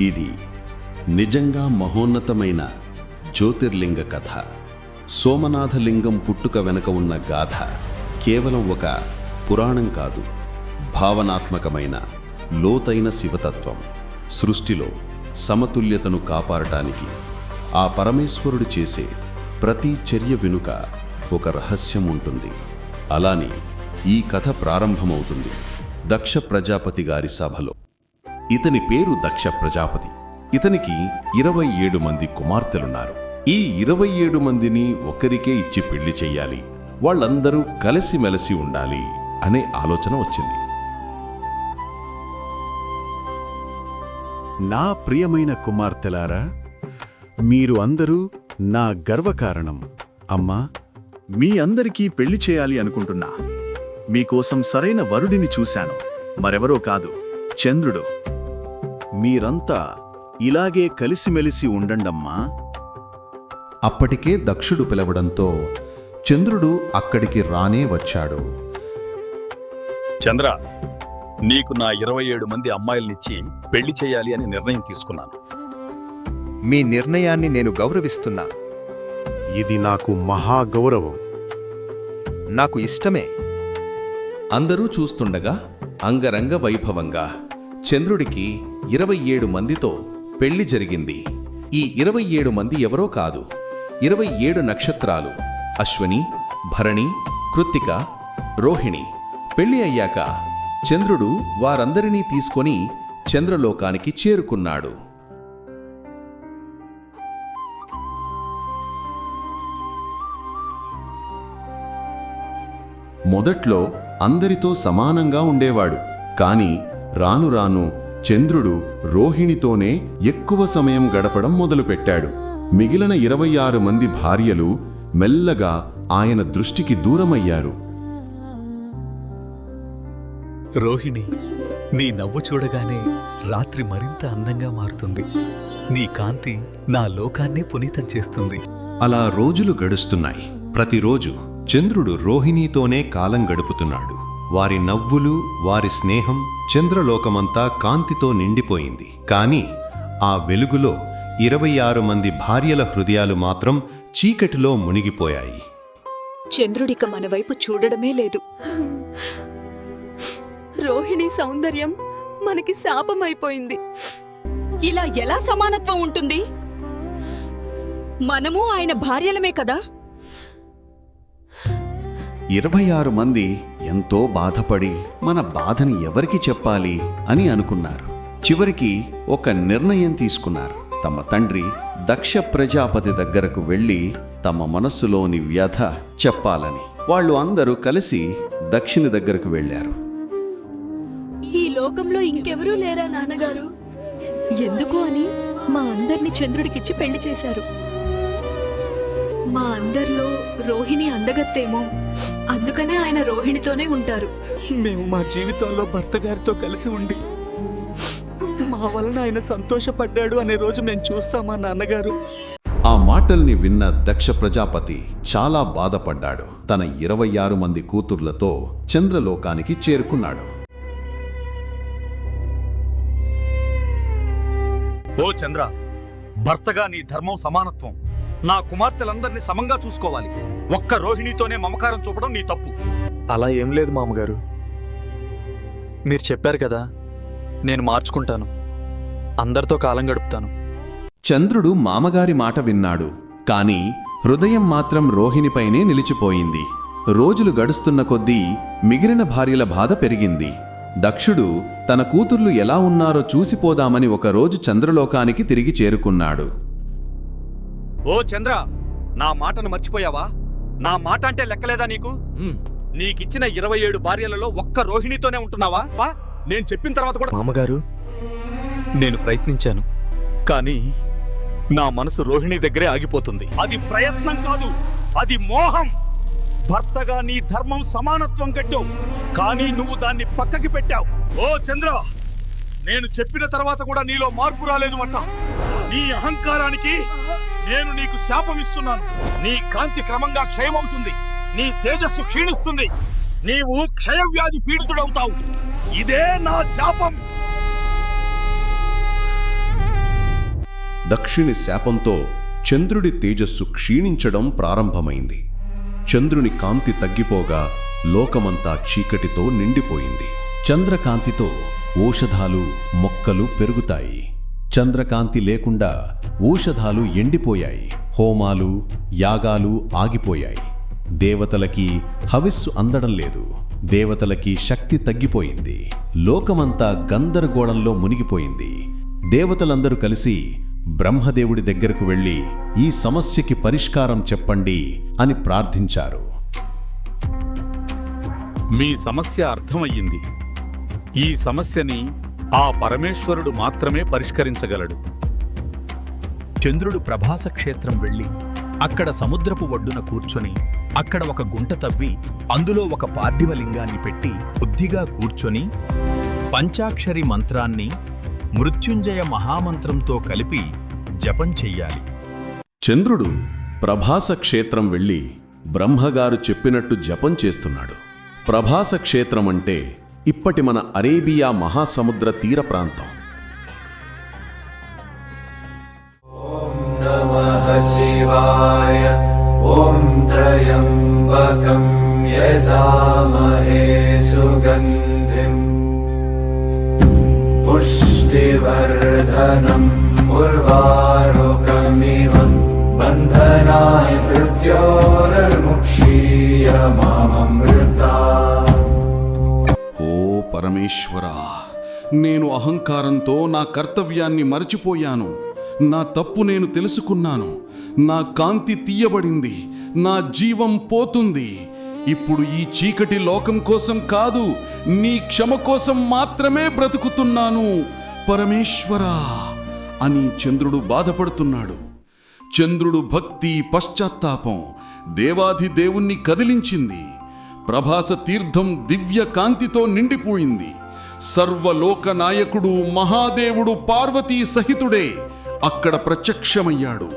ఇది నిజంగా మహోన్నతమైన జ్యోతిర్లింగ కథ. సోమనాథలింగం పుట్టుక వెనుక ఉన్న గాథ కేవలం ఒక పురాణం కాదు భావనాత్మకమైన లోతైన శివతత్వం. సృష్టిలో సమతుల్యతను కాపాడటానికి ఆ పరమేశ్వరుడు చేసే ప్రతి చర్య వెనుక ఒక రహస్యం ఉంటుంది అలానే ఈ కథ ప్రారంభమవుతుంది దక్ష ప్రజాపతి గారి సభలో. ఇతని పేరు దక్ష ప్రజాపతి. ఇతనికి ఇరవై ఏడు మంది కుమార్తెలున్నారు. ఈ ఇరవై ఏడు మందిని ఒకరికే ఇచ్చి పెళ్ళి చెయ్యాలి. వాళ్ళందరూ కలిసిమెలిసి ఉండాలి అనే ఆలోచన వచ్చింది. నా ప్రియమైన కుమార్తెలారా మీరు అందరూ నా గర్వకారణం. అమ్మా మీ అందరికీ పెళ్ళి చేయాలి అనుకుంటున్నా. మీకోసం సరైన వరుడిని చూశాను. మరెవరో కాదు చంద్రుడు. మీరంతా ఇలాగే కలిసిమెలిసి ఉండండమ్మా. అప్పటికే దక్షుడు పిలవడంతో చంద్రుడు అక్కడికి రానే వచ్చాడు. చంద్ర నీకు నా ఇరవై ఏడు మంది అమ్మాయిలనిచ్చి పెళ్ళి చేయాలి అని నిర్ణయం తీసుకున్నాను. మీ నిర్ణయాన్ని నేను గౌరవిస్తున్నా. ఇది నాకు మహాగౌరవం. నాకు ఇష్టమే. అందరూ చూస్తుండగా అంగరంగ వైభవంగా చంద్రుడికి ఇరవై ఏడు మందితో పెళ్ళి జరిగింది. ఈ ఇరవై ఏడు మంది ఎవరో కాదు. ఇరవై ఏడు నక్షత్రాలు అశ్వని భరణి కృత్తిక రోహిణి. పెళ్ళి అయ్యాక చంద్రుడు వారందరినీ తీసుకొని చంద్రలోకానికి చేరుకున్నాడు. మొదట్లో అందరితో సమానంగా ఉండేవాడు. కాని రాను రాను చంద్రుడు రోహిణితోనే ఎక్కువ సమయం గడపడం మొదలుపెట్టాడు. మిగిలిన ఇరవై ఆరు మంది భార్యలు మెల్లగా ఆయన దృష్టికి దూరమయ్యారు. రోహిణి నీ నవ్వు చూడగానే రాత్రి మరింత అందంగా మారుతుంది. నీ కాంతి నా లోకాన్నే పునీతం చేస్తుంది. అలా రోజులు గడుస్తున్నాయి. ప్రతిరోజు చంద్రుడు రోహిణీతోనే కాలం గడుపుతున్నాడు. వారి నవ్వులు వారి స్నేహం చంద్రలోకమంతా కాంతితో నిండిపోయింది. కాని ఆ వెలుగులో ఇరవై ఆరు మంది భార్యల హృదయాలు మాత్రం చీకటిలో మునిగిపోయాయి. చంద్రుడిక మన వైపు చూడడమే లేదు. రోహిణి సౌందర్యం మనకి శాపమైపోయింది. ఇలా ఎలా సమానత్వం ఉంటుంది? మనము ఆయన భార్యలమే కదా? ఇరవై ఆరు మంది ఎంతో బాధపడి మన బాధని ఎవరికి చెప్పాలి అని అనుకున్నారు. చివరికి ఒక నిర్ణయం తీసుకున్నారు. తమ తండ్రి దక్ష ప్రజాపతి దగ్గరకు వెళ్ళి తమ మనస్సులోని వ్యధ చెప్పాలని. వాళ్ళు అందరూ కలిసి దక్షిణి దగ్గరకు వెళ్ళారు. ఈ లోకంలో ఇంకెవరూ లేరా నాన్నగారు? ఎందుకు అని మా అందరిని చంద్రుడికిచ్చి పెళ్ళి చేశారు. మా అందరిలో రోహిణి అందగత్తేమో. అందుకనే ఆయన రోహిణితోనే ఉంటారు. మేము మా జీవితంలో భర్త గారితో కలిసి ఉండి మా వలన ఆయన సంతోషపడ్డాడు అనే రోజు మేము చూస్తామా నాన్నగారు. ఆ మాటల్ని విన్న దక్ష ప్రజాపతి చాలా బాధపడ్డాడు. తన ఇరవై ఆరు మంది కూతుర్లతో చంద్రలోకానికి చేరుకున్నాడు. ఓ చంద్ర భర్తగా నీ ధర్మం సమానత్వం. నా కుమార్తెలందరినీ సమంగా చూసుకోవాలి. ఒక్క రోహిణితోనే మమకారం చూపడం నీ తప్పు. అలా ఏం లేదు మామగారు. మీరు చెప్పారు కదా నేను మార్చుకుంటాను. అందరితో కాలం గడుపుతాను. చంద్రుడు మామగారి మాట విన్నాడు కాని హృదయం మాత్రం రోహిణిపైనే నిలిచిపోయింది. రోజులు గడుస్తున్న కొద్దీ మిగిలిన భార్యల బాధ పెరిగింది. దక్షుడు తన కూతుర్లు ఎలా ఉన్నారో చూసిపోదామని ఒకరోజు చంద్రలోకానికి తిరిగి చేరుకున్నాడు. ఓ చంద్ర నా మాటను మర్చిపోయావా? నా మాట అంటే లెక్కలేదా నీకు? నీకిచ్చిన ఇరవై ఏడు భార్యలలో ఒక్క రోహిణితోనే ఉంటున్నావా? వా, నేను చెప్పిన తర్వాత కూడా మామగారు నేను ప్రయత్నించాను. కానీ నా మనసు రోహిణి దగ్గరే ఆగిపోతుంది. అది ప్రయత్నం కాదు అది మోహం. భర్తగా నీ ధర్మం సమానత్వం కట్టావు కానీ నువ్వు దాన్ని పక్కకి పెట్టావు. ఓ చంద్ర నేను చెప్పిన తర్వాత కూడా నీలో మార్పు రాలేదు అన్న నీ అహంకారానికి నేను నీకు శాపమిస్తున్నాను నీ కాంతి క్రమంగా క్షయమవుతుంది. నీ తేజస్సు క్షీణిస్తుంది. నీవు క్షయవ్యాధి పీడితుడవుతావు. ఇదే నా శాపం. దక్షిణి శాపంతో చంద్రుడి తేజస్సు క్షీణించడం ప్రారంభమైంది. చంద్రుని కాంతి తగ్గిపోగా లోకమంతా చీకటితో నిండిపోయింది. చంద్రకాంతితో ఔషధాలు మొక్కలు పెరుగుతాయి. చంద్రకాంతి లేకుండా ఔషధాలు ఎండిపోయాయి. హోమాలు యాగాలు ఆగిపోయాయి. దేవతలకి హవిస్సు అందడం లేదు. దేవతలకి శక్తి తగ్గిపోయింది. లోకమంతా గందరగోళంలో మునిగిపోయింది. దేవతలందరూ కలిసి బ్రహ్మదేవుడి దగ్గరకు వెళ్ళి ఈ సమస్యకి పరిష్కారం చెప్పండి అని ప్రార్థించారు. మీ సమస్య అర్థమయ్యింది. ఈ సమస్యని ఆ పరమేశ్వరుడు మాత్రమే పరిష్కరించగలడు. చంద్రుడు ప్రభాస క్షేత్రం వెళ్ళి అక్కడ సముద్రపు ఒడ్డున కూర్చొని అక్కడ ఒక గుంట తవ్వి అందులో ఒక పార్థివలింగాన్ని పెట్టి బుద్ధిగా కూర్చొని పంచాక్షరి మంత్రాన్ని మృత్యుంజయ మహామంత్రంతో కలిపి జపం చెయ్యాలి. చంద్రుడు ప్రభాస క్షేత్రం వెళ్ళి బ్రహ్మగారు చెప్పినట్టు జపం చేస్తున్నాడు. ప్రభాస క్షేత్రం అంటే ఇప్పటి మన అరేబియా మహాసముద్ర తీర ప్రాంతం. यजामहे सुगन्धिम् पुष्टिवर्धनम् उर्वारुकमिव बन्धनाय मृत्योर्मुक्षीय माममृता ఓ పరమేశ్వరా నేను అహంకారంతో నా కర్తవ్యాన్ని మరచిపోయాను నా తప్పు నేను తెలుసుకున్నాను నా కాంతి తీయబడింది నా జీవం పోతుంది ఇప్పుడు ఈ చీకటి లోకం కోసం కాదు నీ క్షమ కోసం మాత్రమే బ్రతుకుతున్నాను. పరమేశ్వరా అని చంద్రుడు బాధపడుతున్నాడు. చంద్రుడు భక్తి పశ్చాత్తాపం దేవాది దేవుణ్ణి కదిలించింది. ప్రభాస తీర్థం దివ్య కాంతితో నిండిపోయింది. సర్వలోక నాయకుడు మహాదేవుడు పార్వతీ సహితుడే అక్కడ ప్రత్యక్షమయ్యాడు.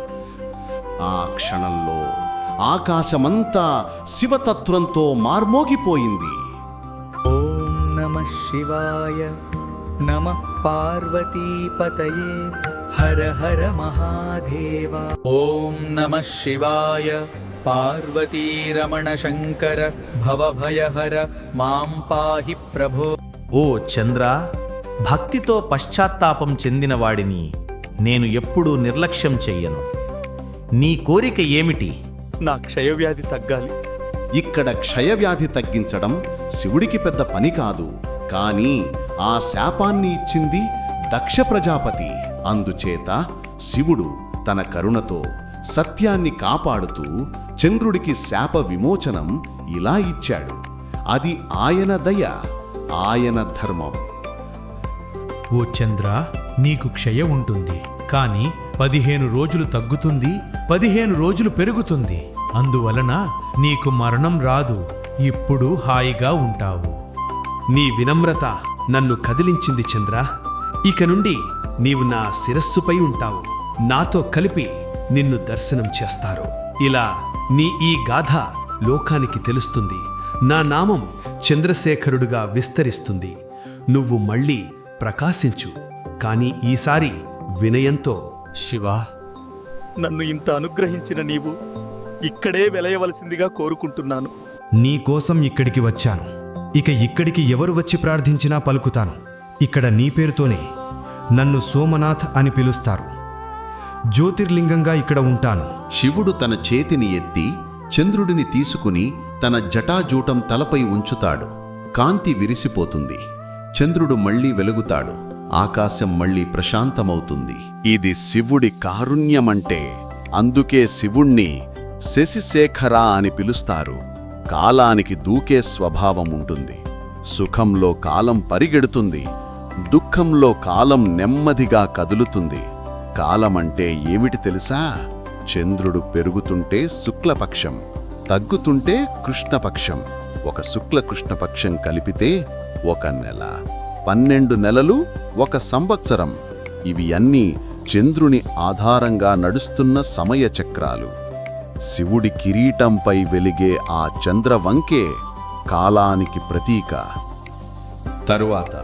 ఆ క్షణంలో ఆకాశమంతా శివతత్వంతో మార్మోగిపోయింది. ఓం నమ శివాయ నమ పార్వతీపతయే హర హర మహాదేవ. ఓం నమ శివాయ పార్వతీరమణ శంకర భవభయహర మాం పాహి ప్రభో. ఓ చంద్ర భక్తితో పశ్చాత్తాపం చెందిన వాడిని నేను ఎప్పుడూ నిర్లక్ష్యం చెయ్యను. నీ కోరిక ఏమిటి? నా క్షయవ్యాధి తగ్గాలి. ఇక్కడ క్షయవ్యాధి తగ్గించడం శివుడికి పెద్ద పని కాదు. కానీ ఆ శాపాన్ని ఇచ్చింది దక్ష ప్రజాపతి. అందుచేత శివుడు తన కరుణతో సత్యాన్ని కాపాడుతూ చంద్రుడికి శాప విమోచనం ఇలా ఇచ్చాడు. అది ఆయన దయ ఆయన ధర్మం. ఓ చంద్ర నీకు క్షయ ఉంటుంది కాని పదిహేను రోజులు తగ్గుతుంది పదిహేను రోజులు పెరుగుతుంది. అందువలన నీకు మరణం రాదు ఇప్పుడు హాయిగా ఉంటావు. నీ వినమ్రత నన్ను కదిలించింది చంద్ర. ఇక నుండి నీవు నా శిరస్సుపై ఉంటావు. నాతో కలిపి నిన్ను దర్శనం చేస్తారు. ఇలా నీ ఈ గాథ లోకానికి తెలుస్తుంది. నా నామం చంద్రశేఖరుడుగా విస్తరిస్తుంది. నువ్వు మళ్ళీ ప్రకాశించు. కాని ఈసారి వినయంతో శివా నన్ను ఇంత అనుగ్రహించిన నీవు ఇక్కడే వెలయవలసిందిగా కోరుకుంటున్నాను. నీకోసం ఇక్కడికి వచ్చాను. ఇక ఇక్కడికి ఎవరు వచ్చి ప్రార్థించినా పలుకుతాను. ఇక్కడ నీ పేరుతోనే నన్ను సోమనాథ్ అని పిలుస్తారు. జ్యోతిర్లింగంగా ఇక్కడ ఉంటాను. శివుడు తన చేతిని ఎత్తి చంద్రుడిని తీసుకుని తన జటాజూటం తలపై ఉంచుతాడు. కాంతి విరిసిపోతుంది. చంద్రుడు మళ్ళీ వెలుగుతాడు. ఆకాశం మళ్ళీ ప్రశాంతమవుతుంది. ఇది శివుడి కారుణ్యమంటే అందుకే శివుణ్ణి శశిశేఖర అని పిలుస్తారు. కాలానికి దూకే స్వభావం ఉంటుంది. సుఖంలో కాలం పరిగెడుతుంది. దుఃఖంలో కాలం నెమ్మదిగా కదులుతుంది. కాలమంటే ఏమిటి తెలుసా? చంద్రుడు పెరుగుతుంటే శుక్లపక్షం తగ్గుతుంటే కృష్ణపక్షం. ఒక శుక్ల కృష్ణపక్షం కలిపితే ఒక నెల. పన్నెండు నెలలు ఒక సంవత్సరం. ఇవి అన్నీ చంద్రుని ఆధారంగా నడుస్తున్న సమయ చక్రాలు. శివుడి కిరీటంపై వెలిగే ఆ చంద్రవంకే కాలానికి ప్రతీక. తరువాత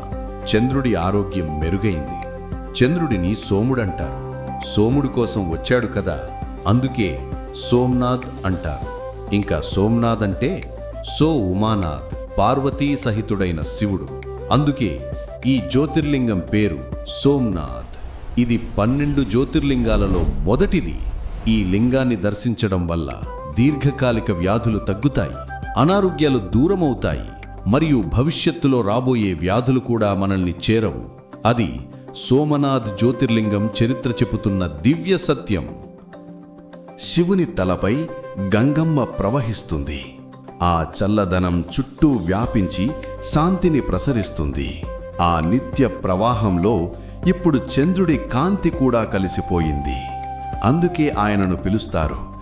చంద్రుడి ఆరోగ్యం మెరుగైంది. చంద్రుడిని సోముడంటారు. సోముడు కోసం వచ్చాడు కదా అందుకే సోమ్నాథ్ అంటారు. ఇంకా సోమ్నాథ్ అంటే సో ఉమానాథ్ పార్వతీ సహితుడైన శివుడు. అందుకే ఈ జ్యోతిర్లింగం పేరు సోమ్నాథ్. ఇది పన్నెండు జ్యోతిర్లింగాలలో మొదటిది. ఈ లింగాన్ని దర్శించడం వల్ల దీర్ఘకాలిక వ్యాధులు తగ్గుతాయి అనారోగ్యాలు దూరమవుతాయి మరియు భవిష్యత్తులో రాబోయే వ్యాధులు కూడా మనల్ని చేరవు. అది సోమనాథ్ జ్యోతిర్లింగం చరిత్ర చెబుతున్న దివ్య సత్యం. శివుని తలపై గంగమ్మ ప్రవహిస్తుంది. ఆ చల్లదనం చుట్టూ వ్యాపించి శాంతిని ప్రసరిస్తుంది. ఆ నిత్య ప్రవాహంలో ఇప్పుడు చంద్రుడి కాంతి కూడా కలిసిపోయింది. అందుకే ఆయనను పిలుస్తారు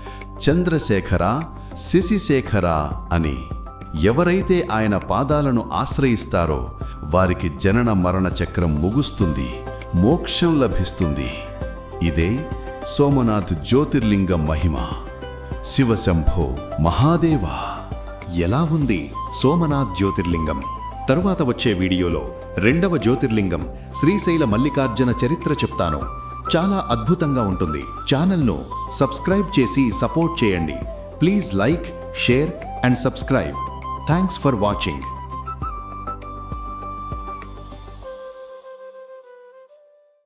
చంద్రశేఖర శశిశేఖర అని. ఎవరైతే ఆయన పాదాలను ఆశ్రయిస్తారో వారికి జనన మరణ చక్రం ముగుస్తుంది మోక్షం లభిస్తుంది. ఇదే సోమనాథ్ జ్యోతిర్లింగ మహిమ. శివశంభో మహాదేవా. ఎలా ఉంది సోమనాథ్ జ్యోతిర్లింగం? తరువాత వచ్చే వీడియోలో రెండవ జ్యోతిర్లింగం శ్రీశైల మల్లికార్జున చరిత్ర చెప్తాను. చాలా అద్భుతంగా ఉంటుంది. ఛానల్ను సబ్స్క్రైబ్ చేసి సపోర్ట్ చేయండి. Please like share and subscribe. Thanks for watching.